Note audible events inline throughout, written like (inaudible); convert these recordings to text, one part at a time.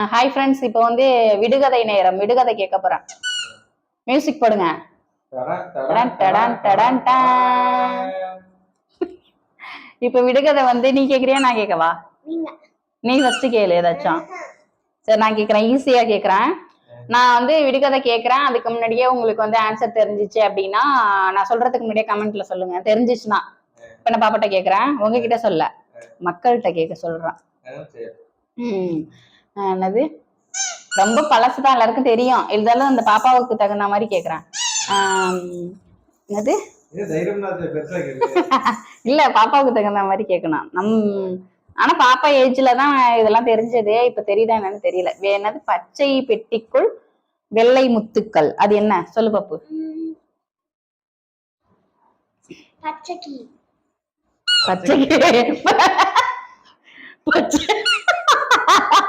Hi friends இப்போ வந்து விடுகதை நேரம் விடுகதை கேட்க போறேன். மியூசிக் போடுங்க. (laughs) இப்போ விடுகதை வந்து நீ கேக்குறியா நான் கேட்கவா? நீங்க. நீ ஃபர்ஸ்ட் கேளு ஏதாச்சும். சரி நான் கேட்குறேன் ஈஸியா கேட்குறேன் நான் வந்து விடுகதை கேட்குறேன் அதுக்கு முன்னாடியே உங்களுக்கு வந்து ஆன்சர் தெரிஞ்சிச்சு அப்படின்னா நான் சொல்றதுக்கு முன்னாடியே கமெண்ட்ல சொல்லுங்க. தெரிஞ்சிச்சுன்னா இப்போ நான் பாப்பாட்ட கேட்குறேன் உங்ககிட்ட சொல்ல. மக்கள்கிட்ட கேட்க சொல்றேன். ம். என்னது? ரொம்ப பழசு தான் எல்லாருக்கும் தெரியும். இருந்தாலும் அந்த பாப்பாவுக்கு தகுந்த மாதிரி கேட்குறேன் என்னது? (laughs) இல்ல பாப்பாவுக்கு தகுந்த மாதிரி கேட்கணும் நம் ஆனா பாப்பா ஏஜ்ல தான் இதெல்லாம் தெரிஞ்சது இப்ப தெரியுதா என்னன்னு தெரியல. வே- என்னது? பச்சை பெட்டிக்குள் வெள்ளை முத்துக்கள். அது என்ன? சொல்லு பாப்பு. பச்சை பச்சை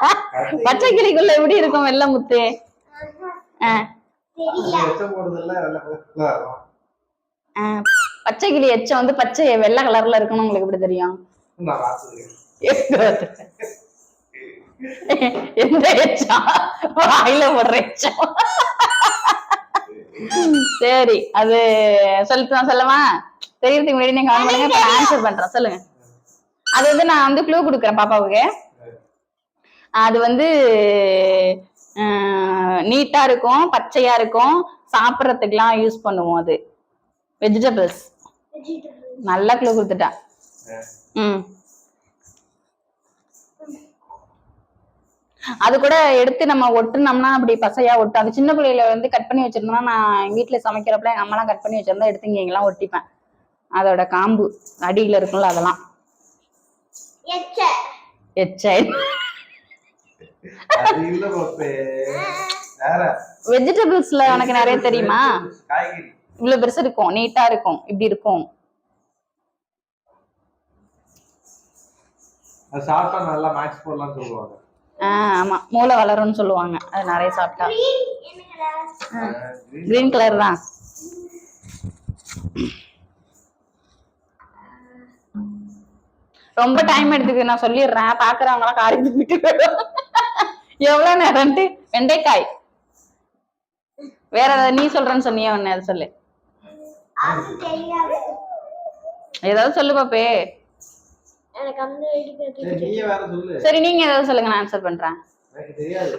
(laughs) பச்சை கிளிக்குள்ள எப்படி இருக்கும் வெள்ளை முத்து? பச்சை கிளி எச்சம் வந்து பச்சை வெள்ளை கலர்ல இருக்கணும் உங்களுக்கு எப்படி தெரியும்? எந்த எச்சம்? வாயில போடுற எச்சம். சரி அது சொல்லிட்டு சொல்லவா? தெரியறதுக்கு முன்னாடி நீங்க ஆன்சர் பண்றேன். சொல்லுங்க. அது வந்து நான் வந்து க்ளூ கொடுக்குறேன் பாப்பாவுக்கு. அது வந்து நீட்டா இருக்கும் பச்சையா இருக்கும். சாப்பிட்றதுக்குலாம் யூஸ் பண்ணுவோம் அது. வெஜிடபிள்ஸ் வெஜிடபிள் நல்லா க்ளூ கொடுத்துட்டேன் ம். அது கூட எடுத்து நம்ம ஒட்டுனோம்னா அப்படி பசையா ஒட்டும் அது சின்ன பிள்ளையில வந்து கட் பண்ணி வச்சிருந்தோம்னா நான் வீட்டுல சமைக்கிறப்ப எங்க அம்மாலாம் கட் பண்ணி வச்சிருந்தா எடுத்து இங்க இங்கெல்லாம் ஒட்டிப்பேன். அதோட காம்பு அடியில இருக்கும்ல அதெல்லாம். எச்ச. வெஜிடபிள்ஸ்ல உனக்கு நிறைய தெரியுமா? காய்கறி. இவ்வளவு பெருசு இருக்கும். நீட்டா இருக்கும். இப்படி இருக்கும். அது சாப்பிட்டா நல்லா மேட்ச் போடலாம்னு சொல்லுவாங்க. ஆமா. மூளை வளரும்னு சொல்லுவாங்க. அது நிறைய சாப்பிட்டா. கிரீன் கலர் தான். ரொம்ப டைம் எடுத்துக்கு. நான் சொல்லிடுறேன். பாக்குறவங்க எல்லாம் காரி துப்பிட்டு போயிடும் எவ்வளவு நேரம்ட்டு வெண்டைக்காய். வேற ஏதாவது நீ சொல்றேன்னு சொன்னியே ஒன்னு அதை சொல்லு. அது தெரியாது. ஏதாவது சொல்லு பாப்பே. சரி, நீயே வேற சொல்லு. சரி நீங்க ஏதாவது சொல்லுங்க நான் ஆன்சர் பண்றேன். எனக்கு தெரியாது.